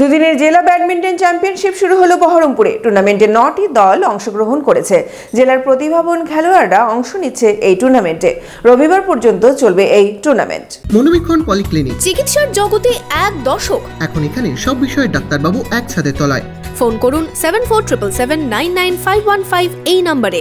দুদিনের জেলা badminton championship শুরু হলো বহরমপুরে। টুর্নামেন্টে নটি দল অংশগ্রহণ করেছে। জেলার প্রতিভাবান খেলোয়াড়রা অংশ নিচ্ছে এই টুর্নামেন্টে। রবিবার পর্যন্ত চলবে এই টুর্নামেন্ট। মনোবীক্ষণ পলিক্লিনিক। চিকিৎসার জগতে এক দশক। এখন এখানে সব বিষয়ে ডাক্তারবাবু এক ছাদে তলায়। ফোন করুন seven four triple seven nine nine five one five এই নম্বরে।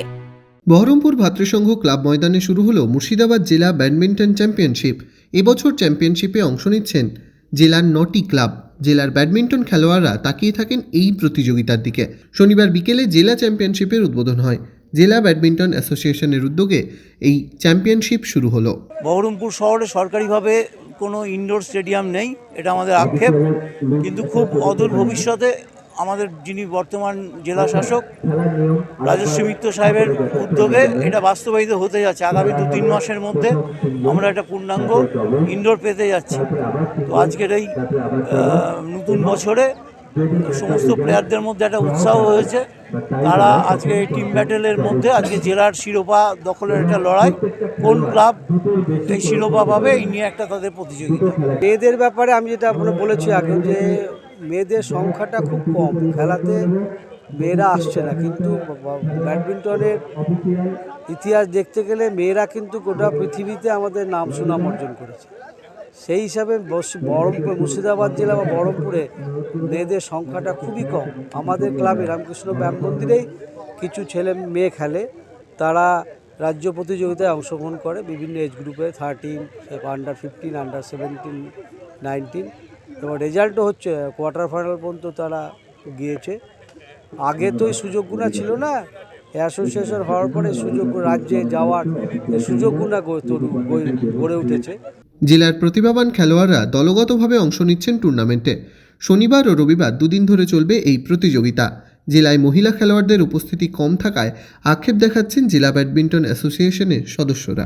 বহরমপুর ভাতৃসংঘ ক্লাব ময়দানে শুরু হলো মুর্শিদাবাদ জেলা ব্যাডমিন্টন চ্যাম্পিয়নশিপ। এবছর চ্যাম্পিয়নশিপে অংশ নিচ্ছেন জেলার নটি ক্লাব। জেলার ব্যাডমিন্টন খেলোয়াড়রা তাকিয়ে থাকেন এই প্রতিযোগিতার দিকে। শনিবার বিকেলে জেলা চ্যাম্পিয়নশিপের উদ্বোধন হয়। জেলা ব্যাডমিন্টন অ্যাসোসিয়েশনের উদ্যোগে এই চ্যাম্পিয়নশিপ শুরু হলো। বহরমপুর শহরে সরকারিভাবে কোনো ইনডোর স্টেডিয়াম নেই, এটা আমাদের আক্ষেপ। কিন্তু খুব অদূর ভবিষ্যতে আমাদের যিনি বর্তমান জেলা শাসক রাজস্বী মিত্র সাহেবের উদ্যোগে এটা বাস্তবায়িত হতে যাচ্ছে। আগামী দু তিন মাসের মধ্যে আমরা একটা পূর্ণাঙ্গ ইনডোর পেতে যাচ্ছি। তো আজকের এই নতুন বছরে সমস্ত প্লেয়ারদের মধ্যে একটা উৎসাহ হয়েছে। তারা আজকে এই টিম ব্যাটেলের মধ্যে আজকে জেলার শিরোপা দখলের একটা লড়াই। কোন ক্লাব এই শিরোপা পাবে এই নিয়ে একটা তাদের প্রতিযোগিতা। এদের ব্যাপারে আমি যেটা আপনার বলেছি আগে যে মেয়েদের সংখ্যাটা খুব কম। খেলাতে মেয়েরা আসছে না, কিন্তু ব্যাডমিন্টনের ইতিহাস দেখতে গেলে মেয়েরা কিন্তু গোটা পৃথিবীতে আমাদের নাম সুনাম অর্জন করেছে। সেই হিসাবে বহরমপুর, মুর্শিদাবাদ জেলা বা বহরমপুরে মেয়েদের সংখ্যাটা খুবই কম। আমাদের ক্লাবে রামকৃষ্ণ ব্যায়াম মন্দিরেই কিছু ছেলে মেয়ে খেলে। তারা রাজ্য প্রতিযোগিতায় অংশগ্রহণ করে। বিভিন্ন এজ গ্রুপে thirteen under fifteen under seventeen nineteen এবং রেজাল্টও হচ্ছে কোয়ার্টার ফাইনাল পর্যন্ত তারা গিয়েছে। আগে তো এই সুযোগগুলো ছিল না অ্যাসোসিয়েশন হওয়ার পরে সুযোগ, রাজ্যে যাওয়ার সুযোগগুলো গড়ে উঠেছে। জেলার প্রতিভাবান খেলোয়াড়রা দলগতভাবে অংশ নিচ্ছেন টুর্নামেন্টে শনিবার ও রবিবার দুদিন ধরে চলবে এই প্রতিযোগিতা। জেলায় মহিলা খেলোয়াড়দের উপস্থিতি কম থাকায় আক্ষেপ দেখাচ্ছেন জেলা ব্যাডমিন্টন অ্যাসোসিয়েশনের সদস্যরা।